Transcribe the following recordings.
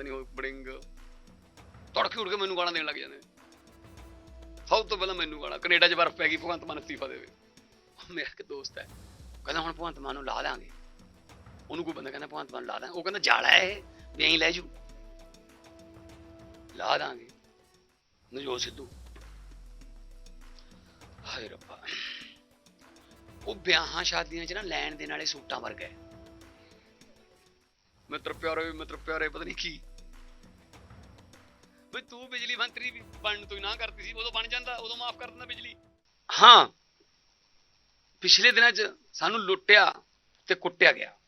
ਪਤਾ ਨਹੀਂ ਉਹ ਬੜਿੰਗ। ਤੜਕੇ ਉੱਠ ਕੇ ਮੈਨੂੰ ਗਾਣਾ ਦੇਣ ਲੱਗ ਜਾਂਦੇ ਸਭ ਤੋਂ ਪਹਿਲਾਂ ਮੈਨੂੰ ਗਾਣਾ ਕੈਨੇਡਾ 'ਚ ਬਰਫ਼ ਪੈ ਗਈ, ਭਗਵੰਤ ਮਾਨ ਅਸਤੀਫਾ ਦੇਵੇ। ਮੇਰਾ ਇੱਕ ਦੋਸਤ ਹੈ। ਕਹਿੰਦਾ, ਹੁਣ ਭਗਵੰਤ ਮਾਨ ਨੂੰ ਲਾ ਲਾਂਗੇ ਉਹਨੂੰ ਕੋਈ ਬੰਦਾ ਕਹਿੰਦਾ, ਭਗਵੰਤ ਮਾਨ ਲਾ ਦਾਂ ਉਹ ਕਹਿੰਦਾ, ਜਾਲਾ ਹੈ ਵੀ ਐਂ ਲੈ ਜੂ ਲਾ ਦਾਂਗੇ ਨਜੋਤ ਸਿੱਧੂ। ਹਾਏ ਰੱਬਾ। ਉਹ ਵਿਆਹਾਂ ਸ਼ਾਦੀਆਂ 'ਚ ਨਾ ਲੈਣ ਦੇਣ ਵਾਲੇ ਸੂਟਾਂ ਵਰਗਾ ਹੈ। ਮਿੱਤਰ ਪਿਆਰੇ ਮਿੱਤਰ ਪਿਆਰੇ, ਪਤਾ ਨਹੀਂ ਕੀ। ਵੀ ਤੂੰ ਬਿਜਲੀ ਮੰਤਰੀ ਬਣਨ ਤੋਂ ਹੀ ਨਾ ਕਰਤੀ ਸੀ, ਉਦੋਂ ਬਣ ਜਾਂਦਾ, ਉਦੋਂ ਮਾਫ ਕਰ ਦਿੰਦਾ ਬਿਜਲੀ। ਹਾਂ, ਪਿਛਲੇ ਦਿਨਾਂ 'ਚ ਸਾਨੂੰ ਲੁੱਟਿਆ ਤੇ ਕੁੱਟਿਆ ਗਿਆ।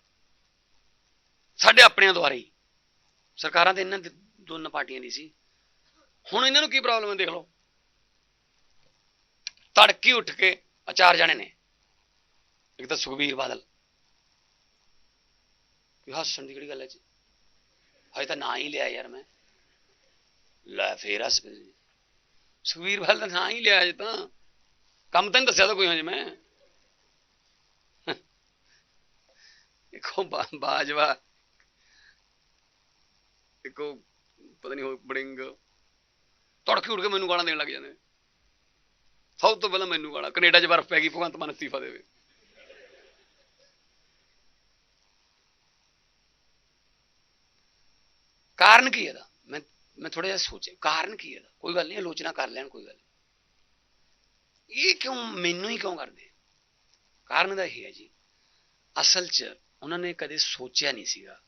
ਸਾਡੇ ਆਪਣਿਆਂ ਦੁਆਰਾ ਹੀ। ਸਰਕਾਰਾਂ ਤੇ ਇਹਨਾਂ ਦੀ ਦੋਨਾਂ ਪਾਰਟੀਆਂ ਦੀ ਸੀ। ਹੁਣ ਇਹਨਾਂ ਨੂੰ ਕੀ ਪ੍ਰੋਬਲਮ ਹੈ ਦੇਖ ਲਓ। ਤੜਕੀ ਉੱਠ ਕੇ ਆਹ ਚਾਰ ਜਾਣੇ ਨੇ। ਇੱਕ ਤਾਂ ਸੁਖਬੀਰ ਬਾਦਲ। ਕਿ ਹੱਸਣ ਦੀ ਕਿਹੜੀ ਗੱਲ ਹੈ ਜੀ? ਹਜੇ ਤਾਂ ਨਾਂ ਹੀ ਲਿਆ ਯਾਰ ਮੈਂ। ਲੈ ਫੇਰ ਹੱਸ ਪਏ ਜੀ। ਸੁਖਬੀਰ ਬਾਦਲ ਦਾ ਨਾਂ ਹੀ ਲਿਆ ਜੇ ਤਾਂ। ਕੰਮ ਤਾਂ ਨਹੀਂ ਦੱਸਿਆ ਤਾਂ ਕੋਈ ਹਜੇ ਮੈਂ। ਇੱਕੋ ਬਾਜਵਾ। ਇੱਕੋ ਪਤਾ ਨਹੀਂ ਉਹ ਬੜਿੰਗ। ਤੜਕੇ ਉੱਠ ਕੇ ਮੈਨੂੰ ਗਾਲਾਂ ਦੇਣ ਲੱਗ ਜਾਂਦੇ ਸਭ ਤੋਂ ਪਹਿਲਾਂ ਮੈਨੂੰ ਗਾਲਾਂ। ਕੈਨੇਡਾ 'ਚ ਬਰਫ਼ ਪੈ ਗਈ, ਭਗਵੰਤ ਮਾਨ ਅਸਤੀਫਾ ਦੇਵੇ। ਕਾਰਨ ਕੀ ਇਹਦਾ? ਮੈਂ ਮੈਂ ਥੋੜਾ ਜਿਹਾ ਸੋਚਿਆ, ਕਾਰਨ ਕੀ ਇਹਦਾ? ਕੋਈ ਗੱਲ ਨਹੀਂ, ਆਲੋਚਨਾ ਕਰ ਲੈਣ, ਕੋਈ ਗੱਲ ਨਹੀਂ। ਇਹ ਕਿਉਂ, ਮੈਨੂੰ ਹੀ ਕਿਉਂ ਕਰਦੇ ਕਾਰਨ ਦਾ ਇਹ ਹੈ ਜੀ, ਅਸਲ 'ਚ ਉਹਨਾਂ ਨੇ ਕਦੇ ਸੋਚਿਆ ਨਹੀਂ ਸੀਗਾ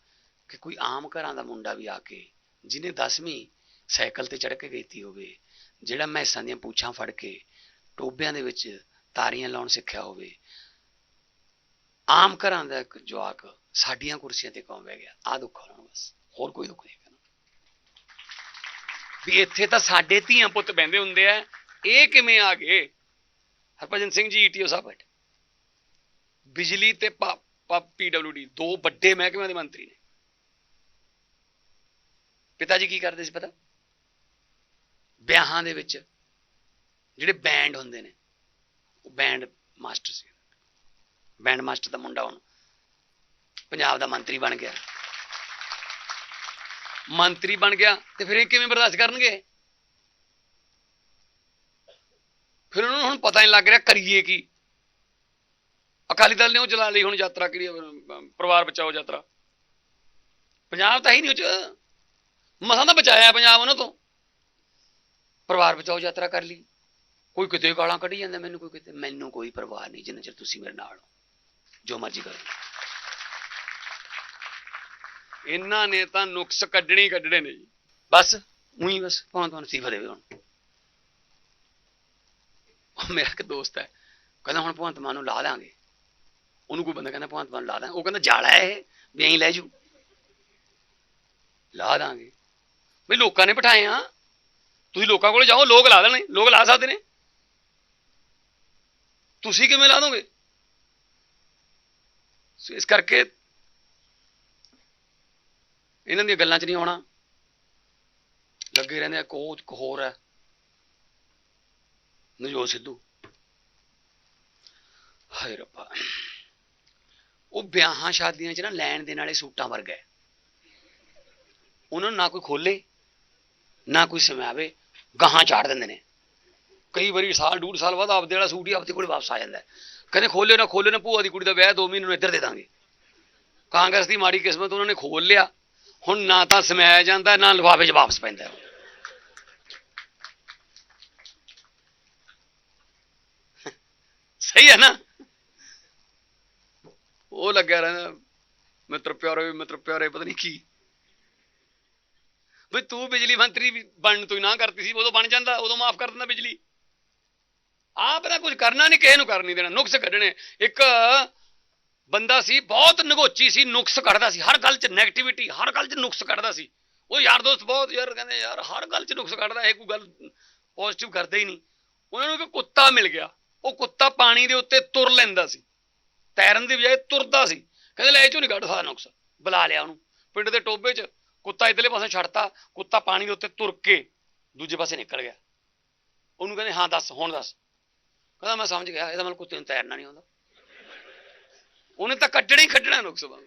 ਕਿ ਕੋਈ ਆਮ ਘਰਾਂ ਦਾ ਮੁੰਡਾ ਵੀ ਆ ਕੇ, ਜਿਹਨੇ 10ਵੀਂ ਸਾਈਕਲ ਤੇ ਚੜ੍ਹ ਕੇ ਗਈਤੀ ਹੋਵੇ, ਜਿਹੜਾ ਮੈਸਾਂ ਦੀਆਂ ਪੂਛਾਂ ਫੜ ਕੇ ਟੋਬਿਆਂ ਦੇ ਵਿੱਚ ਤਾਰੀਆਂ ਲਾਉਣ ਸਿੱਖਿਆ ਹੋਵੇ, ਆਮ ਘਰਾਂ ਦਾ ਇੱਕ ਜਵਾਕ ਸਾਡੀਆਂ ਕੁਰਸੀਆਂ ਤੇ ਕਿਉਂ ਬਹਿ ਗਿਆ? ਆ ਦੁੱਖ ਉਹਨਾਂ ਨੂੰ ਬਸ, ਹੋਰ ਕੋਈ ਦੁੱਖ ਨਹੀਂ। ਵੀ ਇੱਥੇ ਤਾਂ ਸਾਡੇ ਧੀਆਂ ਪੁੱਤ ਬਹਿੰਦੇ ਹੁੰਦੇ ਆ। ਇਹ ਕਿਵੇਂ ਆ ਗਏ? ਹਰਭਜਨ ਸਿੰਘ ਜੀ ਈਟੀਓ ਸਾਹਿਬ ਬੈਠੇ। ਬਿਜਲੀ ਤੇ ਪੀਡਬਲਯੂਡੀ ਦੋ ਵੱਡੇ ਮਹਿਕਮਿਆਂ ਦੇ ਮੰਤਰੀ ਨੇ। ਪਿਤਾ ਜੀ ਕੀ ਕਰਦੇ ਸੀ ਪਤਾ? ਵਿਆਹਾਂ ਦੇ ਵਿੱਚ ਜਿਹੜੇ ਬੈਂਡ ਹੁੰਦੇ ਨੇ, ਉਹ ਬੈਂਡ ਮਾਸਟਰ ਸੀ। ਬੈਂਡ ਮਾਸਟਰ ਦਾ ਮੁੰਡਾ ਹੁਣ ਪੰਜਾਬ ਦਾ ਮੰਤਰੀ ਬਣ ਗਿਆ। ਮੰਤਰੀ ਬਣ ਗਿਆ ਤੇ ਫਿਰ ਇਹ ਕਿਵੇਂ ਬਰਦਾਸ਼ਤ ਕਰਨਗੇ? ਫਿਰ ਉਹਨਾਂ ਨੂੰ ਹੁਣ ਪਤਾ ਨਹੀਂ ਲੱਗ ਰਿਹਾ ਕਰੀਏ ਕੀ। ਅਕਾਲੀ ਦਲ ਨੇ ਉਹ ਚਲਾ ਲਈ ਹੁਣ ਯਾਤਰਾ ਕਰੀ ਪਰਿਵਾਰ ਬਚਾਓ ਯਾਤਰਾ। ਪੰਜਾਬ ਤਾਂ ਹੀ ਨਹੀਂ ਉਹ ਚ। ਮਸਾਂ ਤਾਂ ਬਚਾਇਆ ਪੰਜਾਬ ਉਹਨਾਂ ਤੋਂ। ਪਰਿਵਾਰ ਬਚਾਓ ਯਾਤਰਾ ਕਰ ਲਈ। ਕੋਈ ਕਿਤੇ ਗਾਲਾਂ ਕੱਢੀ ਜਾਂਦਾ ਮੈਨੂੰ, ਕੋਈ ਕਿਤੇ ਮੈਨੂੰ ਕੋਈ ਪਰਵਾਹ ਨਹੀਂ, ਜਿੰਨਾ ਚਿਰ ਤੁਸੀਂ ਮੇਰੇ ਨਾਲ ਹੋ। ਜੋ ਮਰਜ਼ੀ ਕਰੋ। ਇਹਨਾਂ ਨੇ ਤਾਂ ਨੁਕਸ ਕੱਢਣੇ ਕੱਢਣੇ ਨੇ ਜੀ। ਬਸ, ਉਹੀ ਬਸ, ਭਾਵੇਂ ਤੁਹਾਨੂੰ ਸੀਫਾ ਦੇਵੇ ਹੁਣ। ਮੇਰਾ ਇੱਕ ਦੋਸਤ ਹੈ, ਕਹਿੰਦਾ ਹੁਣ ਭਗਵੰਤ ਮਾਨ ਨੂੰ ਲਾ ਦਾਂਗੇ ਉਹਨੂੰ ਕੋਈ ਬੰਦਾ ਕਹਿੰਦਾ ਭਗਵੰਤ ਮਾਨ ਨੂੰ ਲਾ ਦਾਂ ਉਹ ਕਹਿੰਦਾ ਜਾਲਾ ਹੈ ਇਹ, ਵੀ ਐਂ ਲੈ ਜੂ ਲਾ ਦਾਂਗੇ। ਵੀ ਲੋਕਾਂ ਨੇ ਬਿਠਾਏ ਆ। ਤੁਸੀਂ ਲੋਕਾਂ ਕੋਲ ਜਾਓ, ਲੋਕ ਲਾ ਦੇਣੇ, ਲੋਕ ਲਾ ਸਕਦੇ ਨੇ। ਤੁਸੀਂ ਕਿਵੇਂ ਲਾ ਦੋਗੇ? ਸੋ ਇਸ ਕਰਕੇ ਇਹਨਾਂ ਦੀਆਂ ਗੱਲਾਂ 'ਚ ਨਹੀਂ ਆਉਣਾ। ਲੱਗੇ ਰਹਿੰਦੇ ਆ ਕੋਚ ਹੋਰ ਹੈ। ਨਜੋਤ ਸਿੱਧੂ। ਹਾਏ ਰੱਬਾ। ਉਹ ਵਿਆਹਾਂ ਸ਼ਾਦੀਆਂ 'ਚ ਨਾ ਲੈਣ ਦੇਣ ਵਾਲੇ ਸੂਟਾਂ ਵਰਗਾ ਉਹਨਾਂ ਨੂੰ ਨਾ ਕੋਈ ਖੋਲੇ, ਨਾ ਕੋਈ ਸਮਾਵੇ, ਗਾਹਾਂ ਚਾੜ ਦਿੰਦੇ ਨੇ। ਕਈ ਵਾਰੀ ਸਾਲ, ਡੂਢ ਸਾਲ ਬਾਅਦ ਆਪਦੇ ਵਾਲਾ ਸੂਟ ਹੀ ਆਪਦੇ ਕੋਲੇ ਵਾਪਸ ਆ ਜਾਂਦਾ ਕਹਿੰਦੇ ਖੋਲੇ ਨਾ ਖੋਲੇ ਨਾ, ਭੂਆ ਦੀ ਕੁੜੀ ਦਾ ਵਿਆਹ 2 ਮਹੀਨੇ ਨੂੰ ਇੱਧਰ ਦੇ ਦਾਂਗੇ। ਕਾਂਗਰਸ ਦੀ ਮਾੜੀ ਕਿਸਮਤ ਉਹਨਾਂ ਨੇ ਖੋਲ ਲਿਆ। ਹੁਣ ਨਾ ਤਾਂ ਸਮਾਇਆ ਜਾਂਦਾ, ਨਾ ਲਿਫਾਫੇ 'ਚ ਵਾਪਸ ਪੈਂਦਾ। ਸਹੀ ਹੈ ਨਾ? ਉਹ ਲੱਗਿਆ ਰਹਿੰਦਾ, ਮਿੱਤਰ ਪਿਆਰੇ ਮਿੱਤਰ ਪਿਆਰੇ, ਪਤਾ ਨਹੀਂ ਕੀ। ਵੀ ਤੂੰ ਬਿਜਲੀ ਮੰਤਰੀ ਵੀ ਬਣਨ ਤੋਂ ਹੀ ਨਾ ਕਰਤੀ ਸੀ, ਉਦੋਂ ਬਣ ਜਾਂਦਾ, ਉਦੋਂ ਮਾਫ ਕਰ ਦਿੰਦਾ ਬਿਜਲੀ। ਆਪ ਦਾ ਕੁਝ ਕਰਨਾ ਨਹੀਂ, ਕਿਸੇ ਨੂੰ ਕਰਨੀ ਦੇਣਾ, ਨੁਕਸ ਕੱਢਣੇ। ਇੱਕ ਬੰਦਾ ਸੀ, ਬਹੁਤ ਨਗੋਚੀ ਸੀ, ਨੁਕਸ ਕੱਢਦਾ ਸੀ। ਹਰ ਗੱਲ 'ਚ 네ਗੇਟਿਵਿਟੀ ਹਰ ਗੱਲ 'ਚ ਨੁਕਸ ਕੱਢਦਾ ਸੀ। ਉਹ ਯਾਰ ਦੋਸਤ ਬਹੁਤ ਯਾਰ, ਕਹਿੰਦੇ ਯਾਰ ਹਰ ਗੱਲ 'ਚ ਨੁਕਸ ਕੱਢਦਾ, ਇਹ ਕੋਈ ਗੱਲ ਪੋਜ਼ਿਟਿਵ ਕਰਦੇ ਹੀ ਨਹੀਂ। ਉਹਨਾਂ ਨੂੰ ਇੱਕ ਕੁੱਤਾ ਮਿਲ ਗਿਆ। ਉਹ ਕੁੱਤਾ ਪਾਣੀ ਦੇ ਉੱਤੇ ਤੁਰ ਲੈਂਦਾ ਸੀ। ਤੈਰਨ ਦੀ ਬਜਾਏ ਤੁਰਦਾ ਸੀ। ਕਹਿੰਦੇ, ਲੈ ਇਹ ਚੋਂ ਨਹੀਂ ਕੱਢ ਸਕਦਾ ਨੁਕਸ। ਬੁਲਾ ਲਿਆ ਉਹਨੂੰ। ਪਿੰਡ ਦੇ ਟੋਬੇ 'ਚ ਕੁੱਤਾ ਇਧਰਲੇ ਪਾਸੇ ਛੱਡਤਾ। ਕੁੱਤਾ ਪਾਣੀ ਦੇ ਉੱਤੇ ਤੁਰ ਕੇ ਦੂਜੇ ਪਾਸੇ ਨਿਕਲ ਗਿਆ। ਉਹਨੂੰ ਕਹਿੰਦੇ, ਹਾਂ ਦੱਸ, ਹੁਣ ਦੱਸ। ਕਹਿੰਦਾ, ਮੈਂ ਸਮਝ ਗਿਆ, ਇਹਦਾ ਮਤਲਬ ਕੁੱਤੇ ਨੂੰ ਤੈਰਨਾ ਨਹੀਂ ਆਉਂਦਾ। ਉਹਨੇ ਤਾਂ ਕੱਢਣਾ ਹੀ ਕੱਢਣਾ ਨੁਕਸ ਵਾਂਗ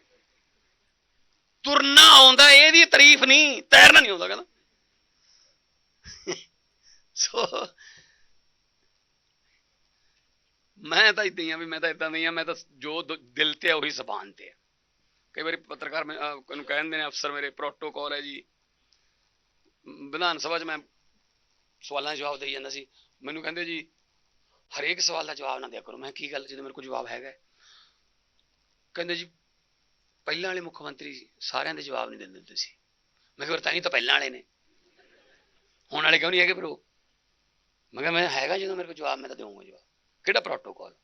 ਤੁਰਨਾ ਆਉਂਦਾ ਇਹਦੀ ਤਾਰੀਫ ਨਹੀਂ ਤੈਰਨਾ ਨਹੀਂ ਆਉਂਦਾ ਕਹਿੰਦਾ। ਸੋ ਮੈਂ ਤਾਂ ਇਦਾਂ ਹੀ ਆ ਵੀ ਮੈਂ ਤਾਂ ਇਦਾਂ ਨਹੀਂ ਆ ਮੈਂ ਤਾਂ ਜੋ ਦ- ਦਿਲ ਤੇ ਆ ਉਹੀ ਜ਼ਬਾਨ ਤੇ ਆ। ਕਈ ਵਾਰੀ ਪੱਤਰਕਾਰ ਮੈਂ ਅਹ, ਕਹਿੰਦੇ ਨੇ ਅਫਸਰ ਮੇਰੇ ਪ੍ਰੋਟੋਕਾਲ ਹੈ ਜੀ। ਵਿਧਾਨ ਸਭਾ 'ਚ ਮੈਂ ਸਵਾਲਾਂ ਦੇ ਜਵਾਬ ਦੇਈ ਜਾਂਦਾ ਸੀ। ਮੈਨੂੰ ਕਹਿੰਦੇ ਜੀ ਹਰੇਕ ਸਵਾਲ ਦਾ ਜਵਾਬ ਨਾ ਦਿਆ ਕਰੋ। ਮੈਂ ਕੀ ਗੱਲ ਜਦੋਂ ਮੇਰੇ ਕੋਲ ਜਵਾਬ ਹੈਗਾ ਕਹਿੰਦੇ ਜੀ, ਪਹਿਲਾਂ ਵਾਲੇ ਮੁੱਖ ਮੰਤਰੀ ਸਾਰਿਆਂ ਦੇ ਜਵਾਬ ਨਹੀਂ ਦਿੰਦੇ ਹੁੰਦੇ ਸੀ। ਮੈਂ ਕਿਹਾ, ਫਿਰ ਤਾਂ ਹੀ ਤਾਂ ਪਹਿਲਾਂ ਵਾਲੇ ਨੇ। ਹੁਣ ਵਾਲੇ ਕਿਉਂ ਨਹੀਂ ਹੈਗੇ ਬਰੋ ਮੈਂ ਕਿਹਾ, ਮੈਂ ਹੈਗਾ ਜਦੋਂ ਮੇਰੇ ਕੋਲ ਜਵਾਬ, ਮੈਂ ਤਾਂ ਦੇਵਾਂਗਾ ਜਵਾਬ। ਕਿਹੜਾ ਪ੍ਰੋਟੋਕਾਲ